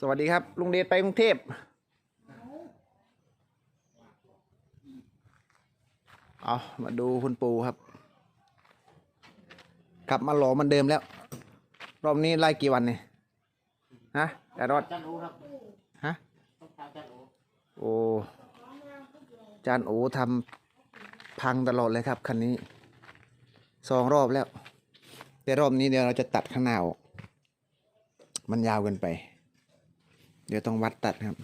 สวัสดีครับ ลุงเดชไปกรุงเทพเอามาดูคุณปูครับกลับมาหล่อเหมันเดิมแล้ว รอบนี้ไล่กี่วันเนี่ยฮะแต่รอดจันโอครับฮะต้องตามจันโอโอ้จานโอทำพังตลอดเลยครับคันนี้สองรอบแล้ว แต่รอบนี้เดี๋ยวเราจะตัดข้างหน้าออกมันยาวเกินไป เดี๋ยวต้องวัดตัดครับ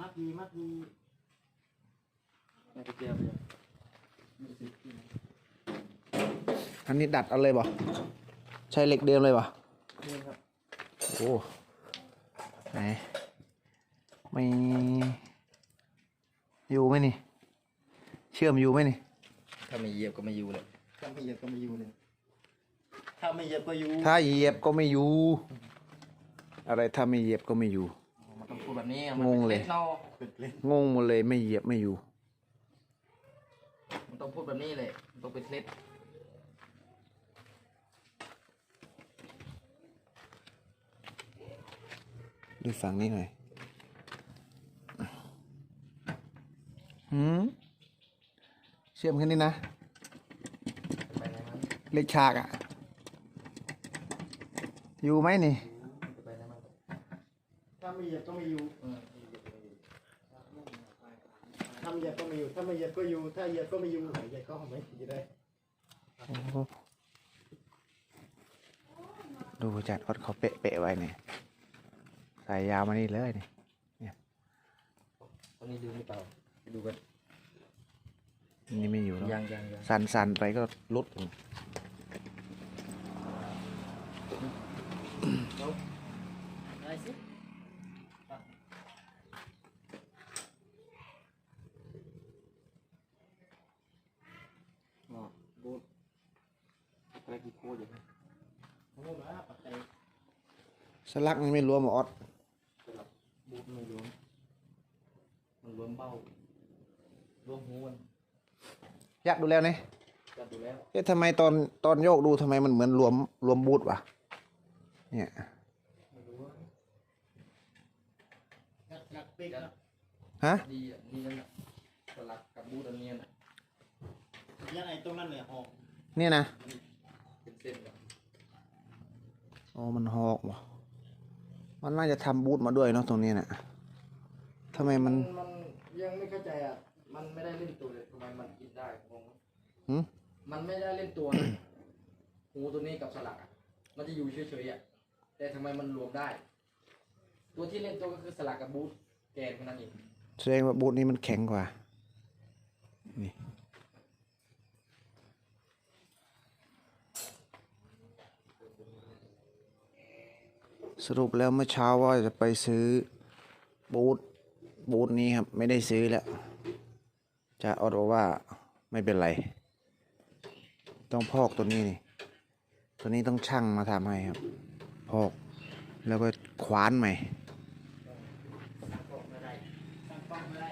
มัดมีมัดมีไม่เจียวเลยอันนี้ดัดเอาเลยบ่ใช้เหล็กเดิมเลยบ่นี่ครับโอ้ไหนไม่อยู่ไหมนี่ เชื่อมอยู่ไหมนี่ ถ้าไม่เหยียบก็ไม่อยู่เลยถ้าไม่เหยียบก็ไม่อยู่เลย ถ้าไม่เหยียบก็อยู่ถ้าเหยียบก็ไม่อยู่ อะไรถ้าไม่เหยียบก็ไม่อยู่ มันต้องพูดแบบนี้งงเลยมันป็นคดนอกเป็นเล่นงงหมดเลยไม่เหยียบไม่อยู่ มันต้องพูดแบบนี้เลยมันต้องเป็นเคล็ดดูฝั่งนี้หน่อยหืมเชื่อมแค่นี้นะ ไปไหนมัน เล็กฉากอะ่ะ อยู่ไหมนี่ไปไหนมันถ้าไม่เหยียบก็ไม่อยู่อืมถ้าไม่เหยียบก็ไม่อยู่ ถ้าไม่เหยียบก็อยู่ ถ้าเหยียบก็ไม่อยู่เหยียบก็ไม่อยู่ได้ดูจัดอดเขาเปะเปะๆไว้เนี่ยสายยาวมานี่เลยนี่ตอนนี้ดูไม่เปล่าไปดูกันนี่ไม่อยู่แล้วยังยังยังสันสันๆไปก็ลด สลักมันไม่รวมหรอออดสลับบูทไม่รวมมันรวมเบ้ารวมหูมันอยากดูแล้วเนี่ยก็ดูแล้วเอ๊ะทำไมตอนตอนโยกดูทำไมมันเหมือนรวมรวมบูทวะ เนี่ยไม่รู้ว่ากัดกัดปีกนะฮะดีอะดีนั่นแหละสลับกับบูทอันเนี้ยน่ะยังไงตรงนั้นเนี่ยหอกเนี่ยนะเป็นเส้นแบบอ๋อมันหอกวะมันน่าจะทำบูทมาด้วยเนาะตรงนี้น่ะทำไมมันมันยังไม่เข้าใจอะมันไม่ได้เล่นตัวเลยทำไมมันกินได้งงหืมมันไม่ได้เล่นตัวนะหูตัวนี้กับสลักอะมันจะอยู่เฉยๆอะ แต่ทำไมมันรวมได้ ตัวที่เล่นตัวก็คือสลักกับบูทแกนแค่นั้นเองแสดงว่าบูทนี้มันแข็งกว่า นี่ สรุปแล้วเมื่อเช้าว่าจะไปซื้อบูทบูทนี้ครับ ไม่ได้ซื้อแล้ว จะออดบอกว่าไม่เป็นไร ต้องพอกตัวนี้นี่ ตัวนี้ต้องช่างมาทำให้ครับ พอก แล้วก็ขวานใหม่สั่งกล้องไม่ได้สั่งกล้องไม่ได้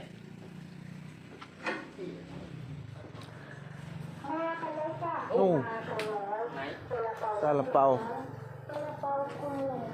โอ้ไหนซาลาเปาห้า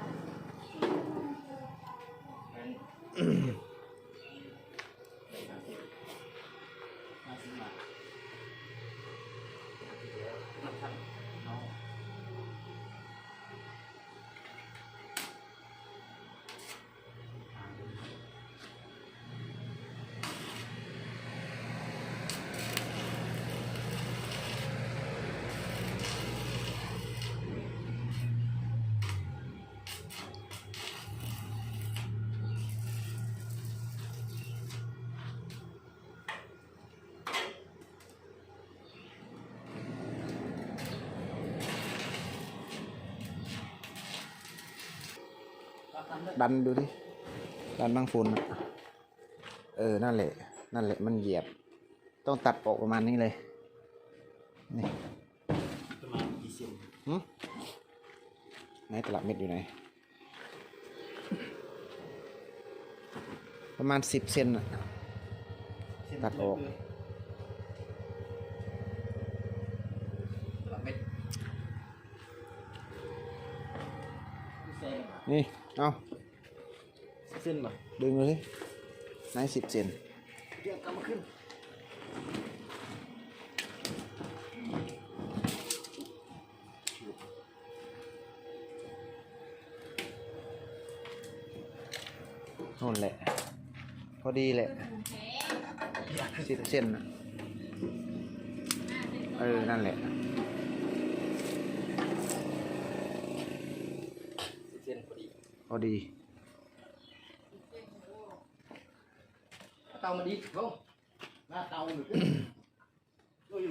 ด้ดันดูดิ ดันบางฝุ่นอะเออ นั่นแหละ นั่นแหละ มันเหยียบ ต้องตัดออกประมาณนี้เลย นี่ ประมาณกี่เซนหึไหนตลับเม็ดอยู่ไหน ประมาณสิบเซนอะเซนตัดออกเลยสลับเม็ดนี่ เอาเส้นป่ะดึงดูสิไหนสิบเซนเดี๋ยวกลับมาขึ้นนู่นแหละ พอดีแหละสิบเซนน่ะเออ นั่นแหละ สิบเซนพอ ดีพอดีเตามันดีเขาหน้าเตาหนึ่งก็อ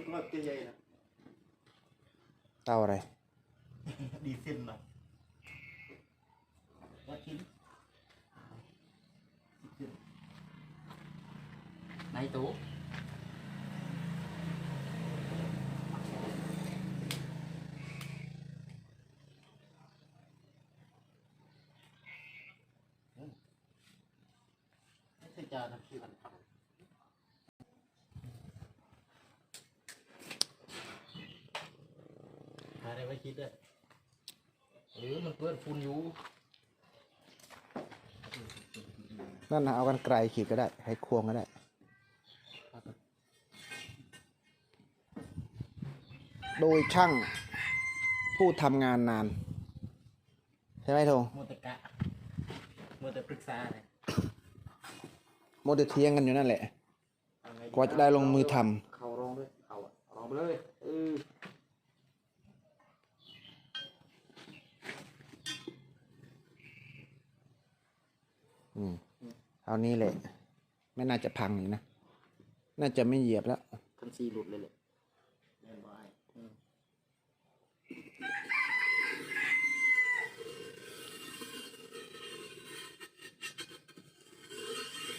ยู่กับใหญ่ๆนะเตาอะไรดีเส้นป่ะวันในตู้ไม่ใช่จานนะคิวหาอะไรไว้คิดด้วยเออมันเปื้อนฝุ่นอยู่นั่นนะเอากันไกลขีดก็ได้ ให้ควงก็ได้ โดยช่างผู้ทำงานนาน ใช่ไหมทง โมเตกะโมเตปรึกษาเลย มเดลเทียงกันอยู่นั่นแหละ กว่าจะได้ลงมือทเขาร้องด้วยเขาอะร้องไปเลยเออำอืมเอานี้แหละ ไม่น่าจะพังอีกนะ น่าจะไม่เหยียบแล้ว คันซีหลุดเลยแหละ เรียนบ่อย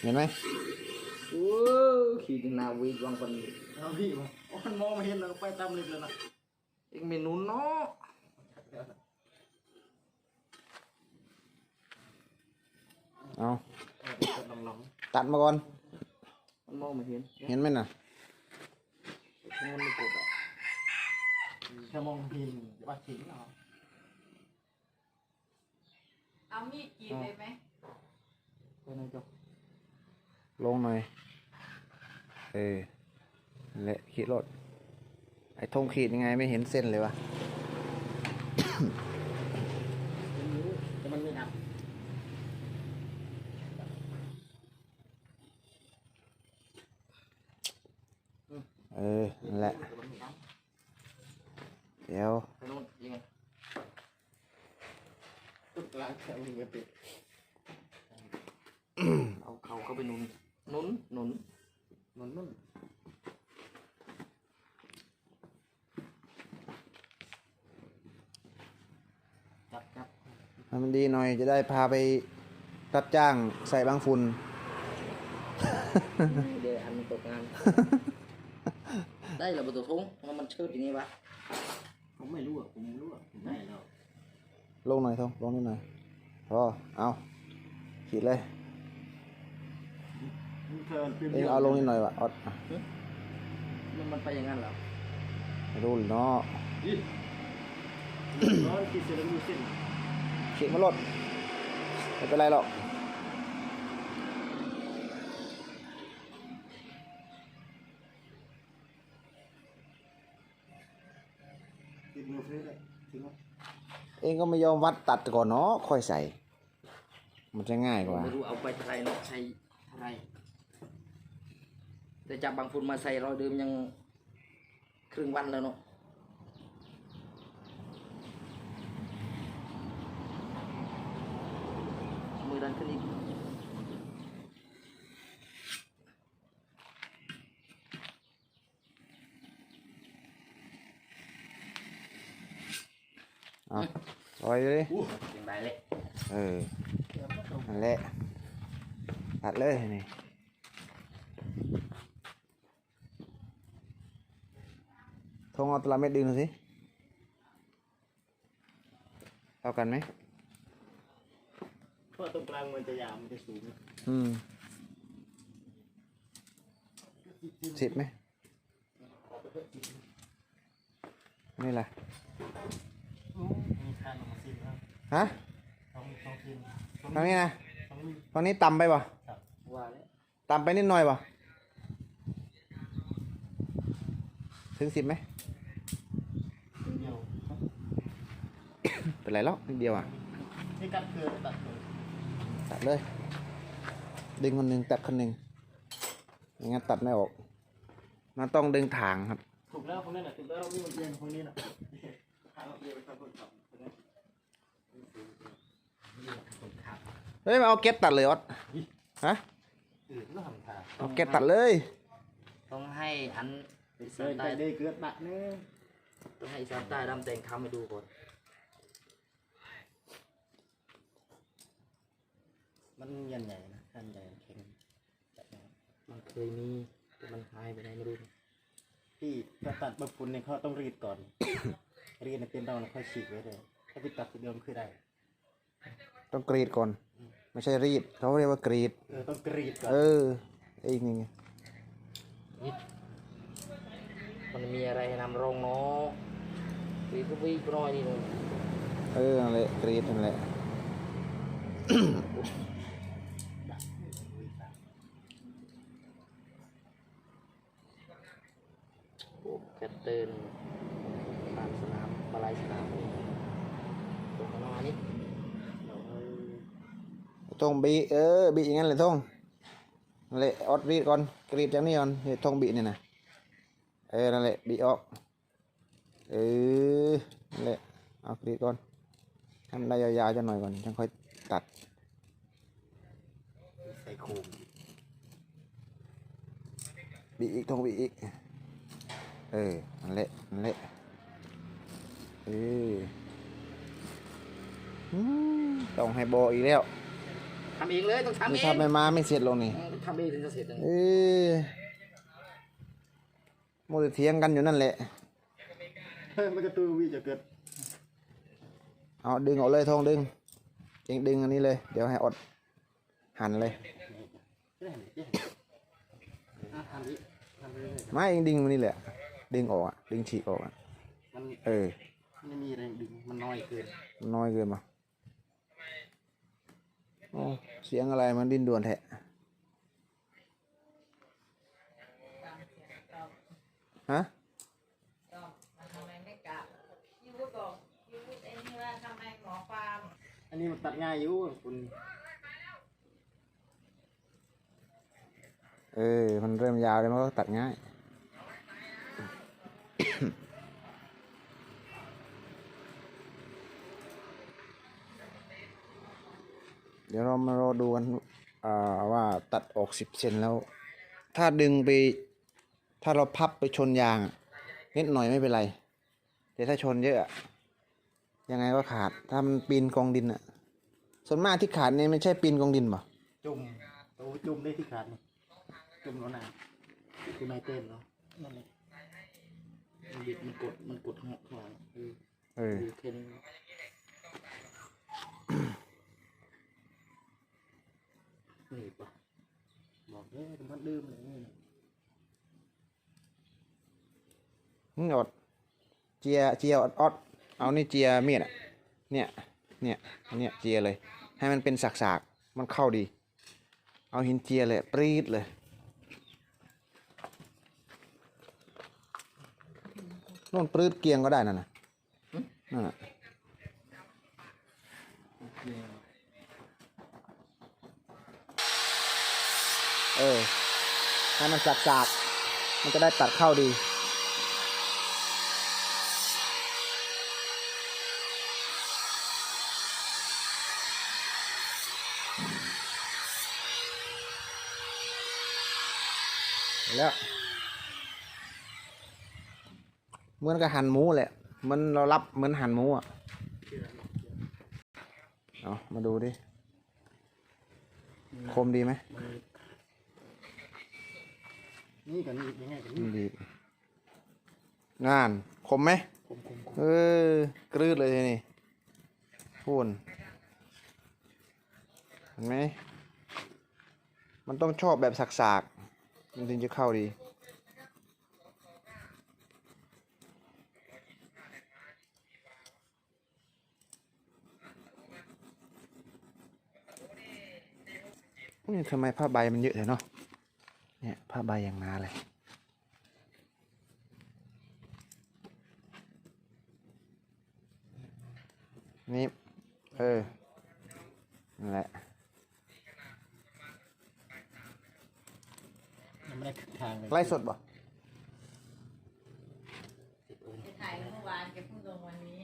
เห็นไหมโอ้ขี่ถึงนาวีวางปันเอาพี่มาโอ้มันมองไม่เห็นเราไปตามเล็กเลยนะเองเมนูเนาะเอาเอาไปกดลองตัดมาก่อน มันมองไม่เห็น เห็นไหมน่ะมันไม่กดอะๆแค่มองหินวัดชิ้นเอาเอามีดกรีดเลยไหมไปไหนจ๊ะ ลงหน่อย เออนั่นและขีดรถไอ้ธงขีดยังไงไม่เห็นเส้นเลยวะ เป็นนิ้วแต่มันไม่ดับ เออ นั่นแหละ แต่มันไม่ดัง เดี๋ยว ไปโน่นยังไง ตุ๊กล้างแถวนี้ก็ติด เอาเขาเข้าไปหนุนหนุนหนุน มันนุ่น จับจับให้มันดีหน่อยจะได้พาไปรับจ้างใส่บางฝุ่น เดี๋ยวอันมันตกงาน ได้เหรอประตูทงแล้วมันเชิดอย่างนี้วะผมไม่รู้อะผมรู้อะผมได้แล้วลงหน่อยทงลงนิดหน่อยพอเอาขีดเลยมันเทิร์นเป็นเองเอาลงนิดหน่อยวะออดอะมันมันไปอย่างนั้นเหรอไม่รู้เลยเนาะ ร้อนที่เสร็จแล้วมีเส้นขีดมาลดไม่เป็นไรหรอกติดมือเฟ้เลยทิ้งไว้เองก็ไม่ยอมวัดตัดก่อนเนาะค่อยใส่ มันจะง่ายกว่า ไม่รู้เอาไปเท่าไรเนาะใช้เท่าไรแต่จับบางฝุ่นมาใส่รอยเดิมยังครึ่งวันแล้วเนาะ มือดันขึ้นอีกเอาปล่อยเลยยังได้าตลับเม็ดดึงหน่อยสิเท่ากันไหมเพราะตรงกลางมันจะยาวมันจะสูงอืมสิบไหมนี่แหละมีทานออกมาสิบแล้วฮะสองสองทีมฝั่งนี้นะสองมือฝั่งนี้ต่ำไปป่ะว่าแล้วต่ำไปนิดหน่อยป่ะถึงสิบไหมเดียวเป็นไรหรอกนิดเดียวอะนี่กัดเกลือตัดเลย ตัดเลย ดึงคนหนึ่งตัดคนหนึ่งไม่งั้นตัดไม่ออก มันต้องดึงถางครับ ถูกแล้วคนนั้นน่ะถูกแล้วนี่มันเอียงคนนี้น่ะทางเราเอียงไปทางคนขับคนนั้นเฮ้ยมาเอาเก็ตตัดเลยออสฮะอื่นก็ทำทางเอาเก็ตตัดเลย ต้องให้อันเดินไปได้เกลือตัดเนี่ยต้องให้อีสานใต้ดำแต่งคำให้ดูก่อน มันยันใหญ่นะยันใหญ่แข็งจัดนะมันเคยมีแต่มันหายไปไหนไม่รู้ที่ถ้าตัดบะปุ่นเนี่ยเขาต้องรีดก่อน รีดในเป็นดองแล้วค่อยฉีกไว้เลย ถ้าไปตัดทีเดียวมันคือได้ ต้องกรีดก่อน ไม่ใช่รีดเขาเรียกว่ากรีด เออต้องกรีดก่อนเออไอ้นี่ไงมันมีอะไรให้นำรองเนาะวีก็วีก็น้อยนี่นู่นเออนั่นแหละกรีดนั่นแหละ อ้แคทเติร์นตามสนามบาลายสนามนี่ตรงข้างหน้านี่ทงบีเออบีอย่างนั้นเลยทงนั่นแหละออดรีดก่อนกรีดจากนี้ก่อนเฮ้ยทงบีนี่นะเออนั่นแหละบีออกเออนั่นแหละเอากรีดก่อนให้มันได้ยาวๆจะหน่อยก่อนจังค่อยตัดใส่โคมบีอีกทงบีอีก เออนั่นแหละนั่นแหละเอออืมต้องให้โบอีกแล้วทำเองเลยต้องทำนี่เองถ้าไม่มาไม่เสร็จลงนี่ทำเองถึงจะเสร็จนะเอ้ยโมดเถียงกันอยู่นั่นแหละเฮ้ยมันกระตูวิจะเกิดเอาดึงออกเลยทองดึงเองดึงอันนี้เลย เดี๋ยวให้อดหันเลยไม่ได้ไม่ได้อะทำอีกทำไปเรื่อยไม่เองดึงมันนี่แหละ ดึงออกอะดึงฉีกออกอะๆมันเออไม่มีแรงดึงมันน้อยเกินมันน้อยเกินมาโอ้เสียงอะไรมันดิ้นด่วนแทะฮะก็มาทำไมไม่กลับยูวุฒบอกยูวุฒไอ้นี่ว่าทำไมหมอฟาร์มอันนี้มันตัดง่ายอยู่คุณเออ มันเริ่มยาวแล้วมันก็ตัดง่าย เดี๋ยวเรามารอดูกันอ่าว่าตัดออกสิบเซนแล้ว ถ้าดึงไป ถ้าเราพับไปชนยาง นิดหน่อยไม่เป็นไร แต่ถ้าชนเยอะ ยังไงก็ขาด ถ้ามันปีนกองดินอะส่วนมากที่ขาดเนี่ไม่ใช่ปีนกองดินป่ะจุ่มโตจุ่มได้ที่ขาดนี่จุ่มแล้วนะคือไม้เต้นเนาะนั่นแหละ มันบิดมันกดมันกดข้างหลังเออเออแค่นี้นี่ปะบอกเอ้ยมันดื้อเลยนี่นี่อดเจียเจียอดอดเอานี่เจียเมียดอะเนี่ยเนี่ยอันเนี่ยเจียเลย ให้มันเป็นสากๆมันเข้าดี เอาหินเจียเลยปรีดเลย โน่นปรีดเกียงก็ได้นั่นน่ะนั่นน่ะเออให้มันสากๆ มันจะได้ตัดเข้าดี แล้ว เหมือนกับหั่นหมูแหละเหมันเรารับเหมือนหั่นหมูอะเอามาดูดิ คมดีไหมนี่กับนี่ยังไงกับนี่ดีงาน คมไหมคมคมเออกรืดเลยทีนี่พูนเห็นไหมมันต้องชอบแบบสักๆมันถึงจะเข้าดี นี่ทำไมผ้าใบมันเยอะเลยเนาะเนี่ยผ้าใบอย่างหนาเลยนี่เออนั่นแหละยังไม่ได้ขึ้นทางเลยไล่สดบ่ไปถ่ายเมื่อวานแกเพิ่งลงวันนี้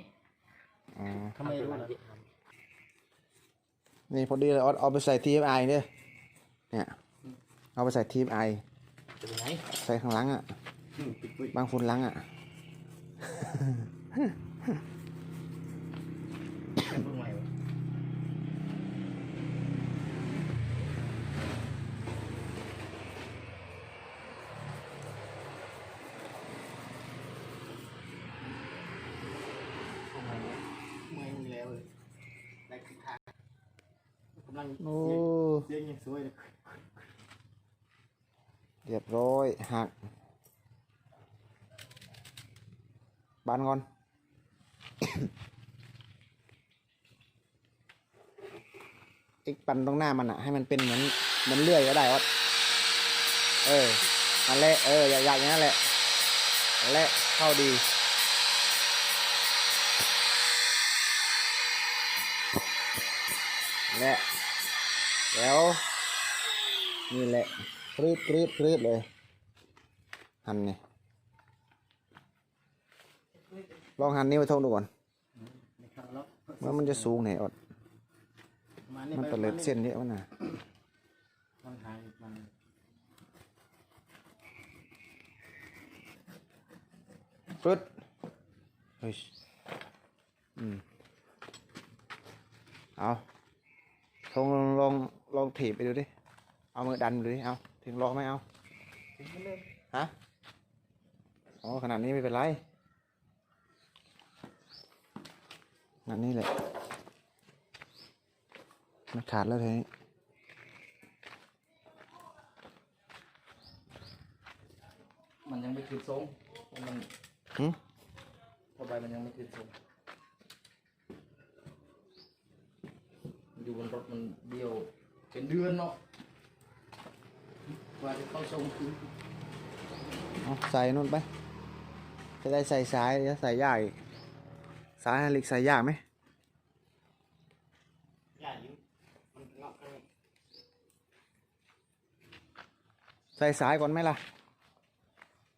อ๋อทำไมรู้นะนี่พอดีเลยเอาเอาไปใส่ทีมไอเนี่ย เนี่ย เอาไปใส่ทีมไอจะไปไหนใส่ข้างหลังอะอืมปิดปุ้ยบางฝุ่นหลังอะแค่เพิ่งใหม่วะทำไมเนี่ยเมื่อยมือแล้วเลยได้ขึ้นทางกำลังโอ้เสียงเสียงยังสวยเลย เรียบร้อยหักบานก่อน อีกปันตรงหน้ามันอะให้มันเป็นเหมือนเหมือนเลื่อยก็ได้วะเออนั่นแหละเอออยากอย่างนั้นแหละนั่นแหละเข้าดีและแล้วนี่แหละ กรีดกรีดกรีดเลย หันนี่ลองหั่นนิ้วให้เท่าดูก่อนว่ามันจะสูงไหนอด มันตะเล็ดเส้นเยอะวะน่ะนหายมันฟึดเฮ้ยอืมเอาลองลองลองถีบไปดูดิ เอามือดันดูดิ เอา ถึงรอไหมเอาถึงไปเลยฮะอ๋อขนาดนี้ไม่เป็นไรขนาดนี้แหละมันขาดแล้วทีนี้มันยังไม่คืนทรงมันหึพอใบมันยังไม่คืนทรงอยู่บนรถมันเดียวเป็นเดือนเนาะ กว่าจะเข้าทรงคืนเอาใส่นู่นไป จะได้ใส่สายจะใส่ยากอีกสายไฮลิกใส่ยากไหมยากอยู่มันเงาะข้างนี้ใส่สายก่อนไหมล่ะ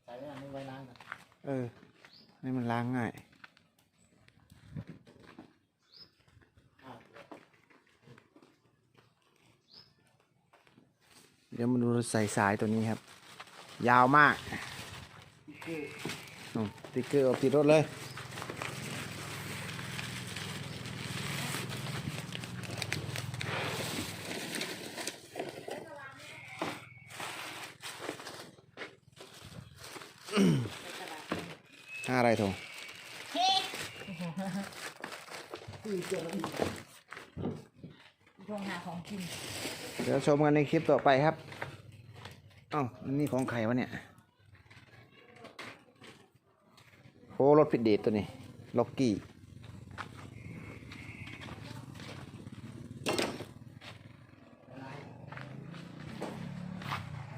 ใส่ไว้อันนี้ไว้ล้างกันเออนี่มันล้างง่าย อ้าว เดี๋ยวมาดูใส่สายตัวนี้ครับ ยาวมากคือนู่นสติ๊กเกอร์เอาติดรถเลยห้าอะไรทงช่วงหาของกินเดี๋ยวชมกันในคลิปต่อไปครับเอ้านี่ของใครวะเนี่ยโอ้รถพิเดตตัวนี้ ล็อกกี้